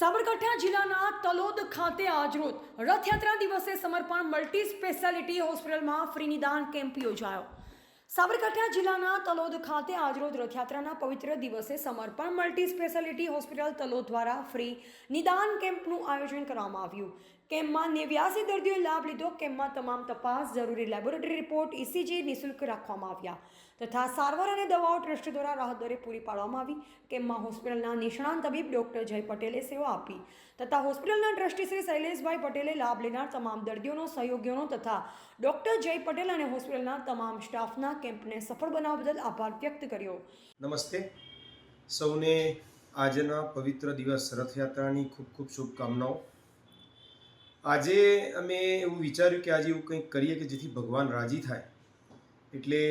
સાબરકાંઠા જિલ્લાના તલોદ ખાતે આજરોજ રથયાત્રા દિવસે સમર્પણ મલ્ટી સ્પેશિયાલિટી હોસ્પિટલમાં ફ્રી નિદાન કેમ્પ યોજાયો. સાબરકાંઠા જિલ્લાના તલોદ ખાતે આજરોજ રથયાત્રાના પવિત્ર દિવસે Samarpan multi speciality hospital Talod દ્વારા ફ્રી નિદાન કેમ્પનું આયોજન કરવામાં આવ્યું. કેમ્પમાં નેવ્યાસી દર્દીઓએ લાભ લીધો કેમ્પમાં તમામ તપાસ જરૂરી લેબોરેટરી રિપોર્ટ ઇસીજી નિઃશુલ્ક રાખવામાં આવ્યા. તથા સારવાર અને દવાઓ ટ્રસ્ટ દ્વારા રાહત દરે પૂરી પાડવામાં આવી કેમ્પમાં હોસ્પિટલના નિષ્ણાંત તબીબ ડૉક્ટર જય પટેલે સેવા આપી. તથા હોસ્પિટલના ટ્રસ્ટી શ્રી શૈલેષભાઈ પટેલે લાભ લેનાર તમામ દર્દીઓનો સહયોગીઓનો તથા ડૉક્ટર જય પટેલ અને હોસ્પિટલના તમામ સ્ટાફના કેમ્પને સફળ બનાવવા બદલ આભાર વ્યક્ત કર્યો. નમસ્તે. સૌને આજના પવિત્ર દિવસ રથયાત્રાની ખૂબ ખૂબ શુભકામનાઓ. આજે અમે એવું વિચાર્યું કે આજે એવું કંઈક કરીએ કે જેથી ભગવાન રાજી થાય. એટલે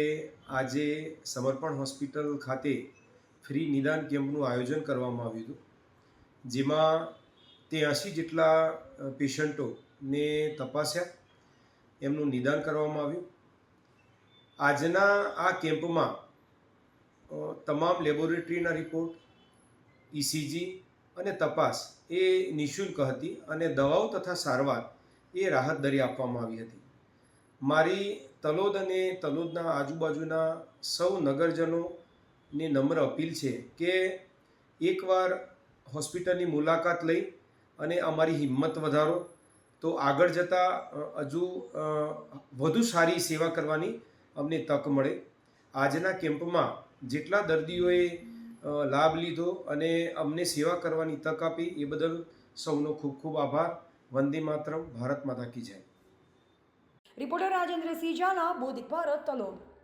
આજે સમર્પણ હોસ્પિટલ ખાતે ફ્રી નિદાન કેમ્પનું આયોજન કરવામાં આવ્યું હતું. જેમાં ત્યાંસી જેટલા પેશન્ટોને તપાસ્યા. એમનું નિદાન કરવામાં આવ્યું. આજના આ કેમ્પમાં તમામ લેબોરેટરીના રિપોર્ટ ઇસીજી અને તપાસ એ નિઃશુલ્ક હતી અને દવાઓ તથા સારવાર એ રાહત દરી આપવામાં આવી હતી. મારી તલોદ અને તલોદના આજુબાજુના સૌ નગરજનોને નમ્ર અપીલ છે કે એકવાર હોસ્પિટલની મુલાકાત લઈ અને અમારી હિંમત વધારો, તો આગળ જતાં હજુ વધુ સારી સેવા કરવાની અમને તક મળે. આજના કેમ્પમાં જેટલા દર્દીઓએ લાભ લીધો અને અમને સેવા કરવાની તક આપી. એ બદલ સૌનો ખૂબ ખૂબ આભાર. વંદે માતરમ. ભારત માતા કી જય. રિપોર્ટર રાજેન્દ્રસિંહ ઝાલા બોધિક ભારત, તલોદ.